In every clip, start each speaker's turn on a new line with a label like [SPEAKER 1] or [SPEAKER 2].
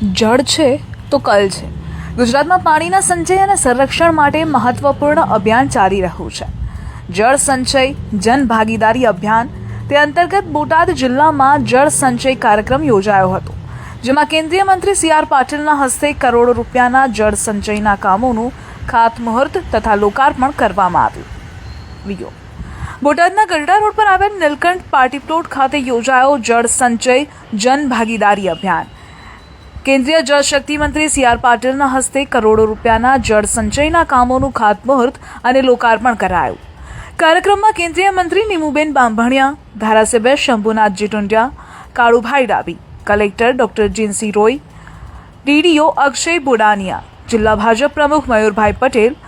[SPEAKER 1] જળ છે તો કલ છે. ગુજરાતમાં પાણીના સંચય અને સંરક્ષણ માટે મહત્વપૂર્ણ અભિયાન ચાલી રહ્યું છે. જળ સંચય, જન ભાગીદારી અભિયાન, તે અંતર્ગત બોટાદ જિલ્લામાં જળ સંચય કાર્યક્રમ યોજાયો હતો, જેમાં કેન્દ્રીય મંત્રી સી આર પાટીલના હસ્તે કરોડો રૂપિયાના જળ સંચયના કામોનું ખાતમુહૂર્ત તથા લોકાર્પણ કરવામાં આવ્યું. વીડિયો. બોટાદના ગરડા રોડ પર આવેલ નીલકંઠ પાર્ટી પ્લોટ ખાતે યોજાયો જળ સંચય, જન ભાગીદારી અભિયાન. કેન્દ્રીય જળશક્તિ મંત્રી સી આર પાટીલના હસ્તે કરોડો રૂપિયાના જળ સંચયના કામોનું ખાતમુહૂર્ત અને લોકાર્પણ કરાયું. કાર્યક્રમમાં કેન્દ્રીય મંત્રી નીમુબેન બાંભણિયા, ધારાસભ્ય Shambhunathji Tundiya Kalubhai Dabhi, collector doctor Jinsi Roy, DDO Akshay Bodaniya, જિલ્લા ભાજપ પ્રમુખ મયુરભાઈ પટેલ,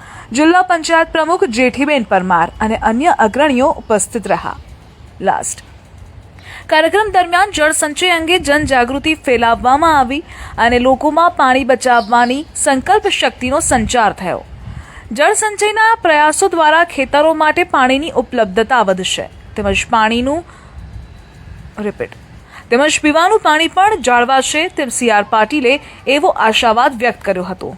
[SPEAKER 1] જિલ્લા પંચાયત પ્રમુખ જેઠીબેન પરમાર અને અન્ય અગ્રણીઓ ઉપસ્થિત રહ્યા. લાસ્ટ કાર્યક્રમ દરમિયાન જળ સંચય અંગે જનજાગૃતિ ફેલાવવામાં આવી અને લોકોમાં પાણી બચાવવાની સંકલ્પ શક્તિનો સંચાર થયો. જળ સંચયના પ્રયાસો દ્વારા ખેતરો માટે પાણીની ઉપલબ્ધતા વધશે. તેમજ પાણીનું રિપીટ તેમજ પીવાનું પાણી પણ જાળવાશે તેમ સી આર પાટીલે એવો આશાવાદ વ્યક્ત કર્યો હતો.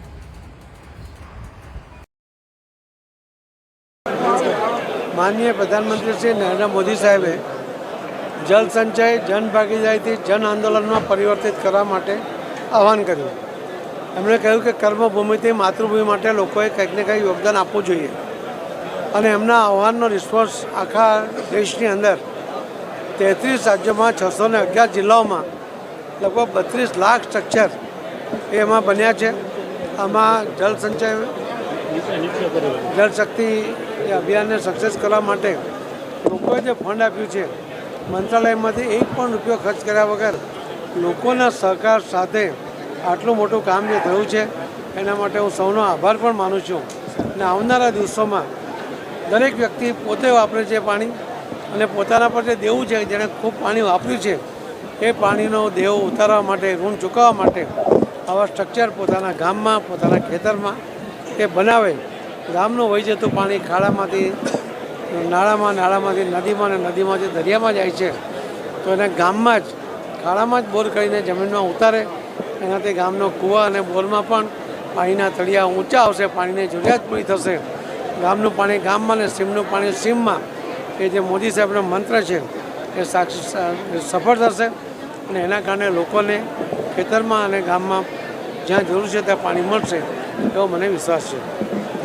[SPEAKER 2] માનનીય પ્રધાનમંત્રી શ્રી નરેન્દ્ર મોદી સાહેબે જલ સંચય, જન ભાગીદારીથી જન આંદોલનમાં પરિવર્તિત કરવા માટે આહવાન કર્યું. એમણે કહ્યું કે કર્મભૂમિથી માતૃભૂમિ માટે લોકોએ કંઈક ને કંઈક યોગદાન આપવું જોઈએ. અને એમના આહવાનનો રિસ્પોન્સ આખા દેશની અંદર તેત્રીસ રાજ્યોમાં છસો ને અગિયાર જિલ્લાઓમાં લગભગ બત્રીસ લાખ સ્ટ્રક્ચર એ એમાં બન્યા છે. આમાં જળ સંચય જળશક્તિ અભિયાનને સક્સેસ કરવા માટે લોકોએ જે ફંડ આપ્યું છે મંત્રાલયમાંથી એક પણ રૂપિયો ખર્ચ કર્યા વગર લોકોના સહકાર સાથે આટલું મોટું કામ જે થયું છે, એના માટે હું સૌનો આભાર પણ માનું છું. અને આવનારા દિવસોમાં દરેક વ્યક્તિ પોતે વાપરે છે પાણી અને પોતાના પર જે દેવું છે, જેણે ખૂબ પાણી વાપર્યું છે, એ પાણીનો દેવ ઉતારવા માટે, ઋણ ચૂકવવા માટે આવા સ્ટ્રક્ચર પોતાના ગામમાં, પોતાના ખેતરમાં એ બનાવે. ગામનું વહી જતું પાણી ખાડામાંથી નાળામાં, નાળામાંથી નદીમાં અને નદીમાંથી દરિયામાં જાય છે, તો એને ગામમાં જ, ખાડામાં જ બોર કરીને જમીનમાં ઉતારે. એનાથી ગામનો કૂવા અને બોરમાં પણ પાણીના તળિયા ઊંચા આવશે, પાણીની જરૂરિયાત પૂરી થશે. ગામનું પાણી ગામમાં ને સીમનું પાણી સીમમાં. એ જે મોદી સાહેબનો મંત્ર છે, એ સાક્ષી સફળ થશે અને એના કારણે લોકોને ખેતરમાં અને ગામમાં જ્યાં જરૂર છે ત્યાં પાણી મળશે, એવો મને વિશ્વાસ છે.